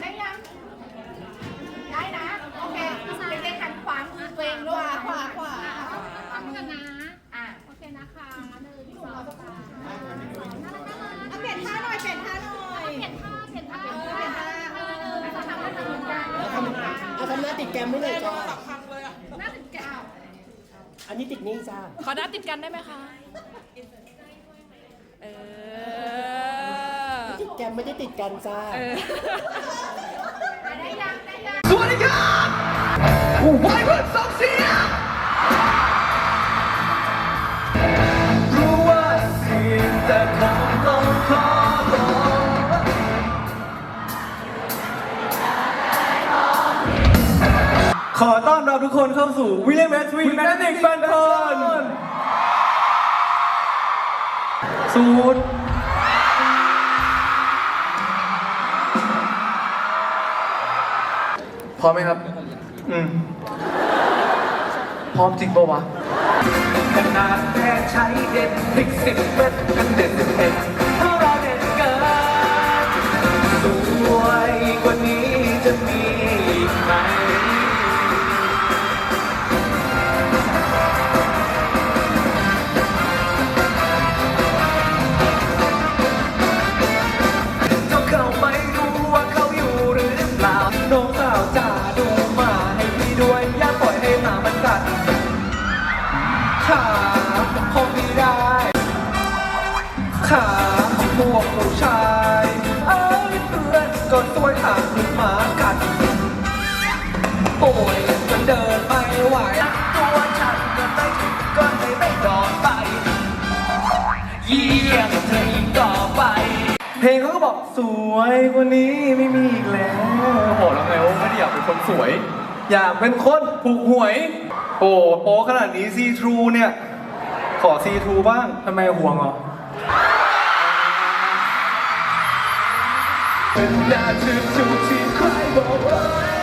ได้ยัง ได้นะ โอเคเด็กๆหันขวามือตัวเองด้วยขวาขวาฟังกันนะ อะโอเคนะคะหนึ่งสองสามเอาเปลี่ยนท่าหน่อย เปลี่ยนท่าหน่อย เปลี่ยนท่า เปลี่ยนท่าเออเปลี่ยนท่าเออจะทำให้มันเหมือนกันเอาทำหน้าติดแกมไม่เลยจ้าหน้าติดแก้วอันนี้ติดนี่จ้าขอหน้าติดกันได้ไหมคะ เออ กมไม่ได้ติดกันจ้าเออได้ยังได้ยังสวัสดีครับผู้บริเวณสองเสียงรู้ว่าเสียงแต่คงต้องขอร้องขอต้อนรับทุกคนเข้าสู่วิลเลียมแมทวินแมทนิกแฟนคอนสูตร ร้อมไหมครับ อืม พร้อมจริงปะวะขนาดแค่ใช้เด็ดพริกสิบเม็ดกันเด็ดเผ็ดเพราะเราเด็ จ๋าดูมาให้พี่ด้วย อย่าปล่อยให้หมามันกัดขาของพี่ได้ ขาของพวกผู้ชายเอ้ยเพื่อนก็ช่วยถามหรือหมากัดป่วยจนเดินไม่ไหวตัวฉันก็ไม่ถึงก็เลยไม่รอดไป เยี่ยมเธออีกต่อไป เพลงเขาก็บอกสวยกว่านี้ไม่มีอีกแล้ว ไงว่าไม่ได้อยากเป็นคนสวย อยากเป็นคนถูกหวย โอ้โอ้ขนาดนี้ซีทรูเนี่ย ขอซีทรูบ้างทำไมห่วงเหรอเป็นหน้าชื่นชูที่ใครบอกว่า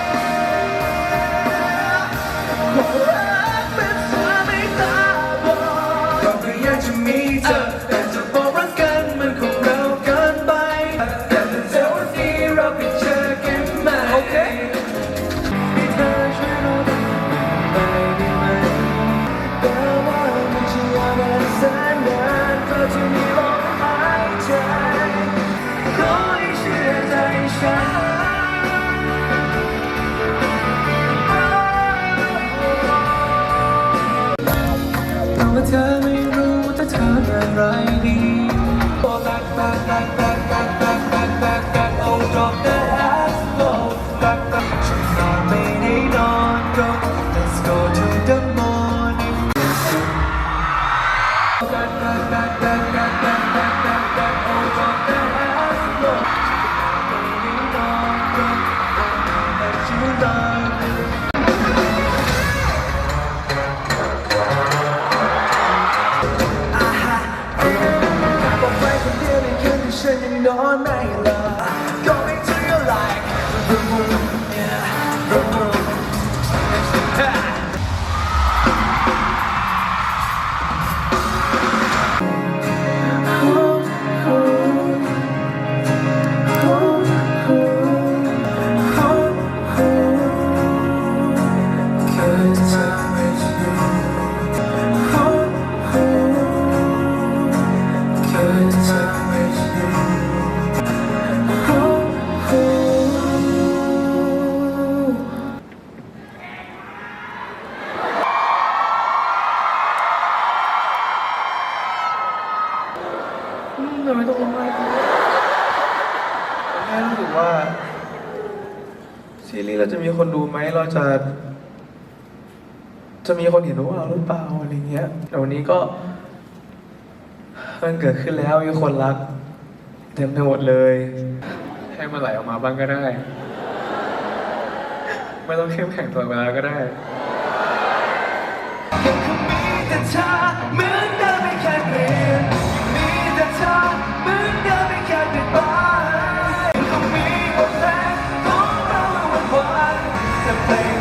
ฉันยังนอนไม่หลับ ทำไมต้องร้องไห้ด้วยแค่รู้สึกว่า ซีรีส์เราจะมีคนดูไหมเราจะ จะมีคนเห็นว่าเราหรือเปล่าอะไรเงี้ยแต่วันนี้ก็มันเกิดขึ้นแล้วมีคนรัก เต็มไปหมดเลย ให้มันไหลออกมาบ้างก็ได้ ไม่ต้องเข้มแข็งตลอดเวลาก็ได้ยังคงมีแต่เธอ The play.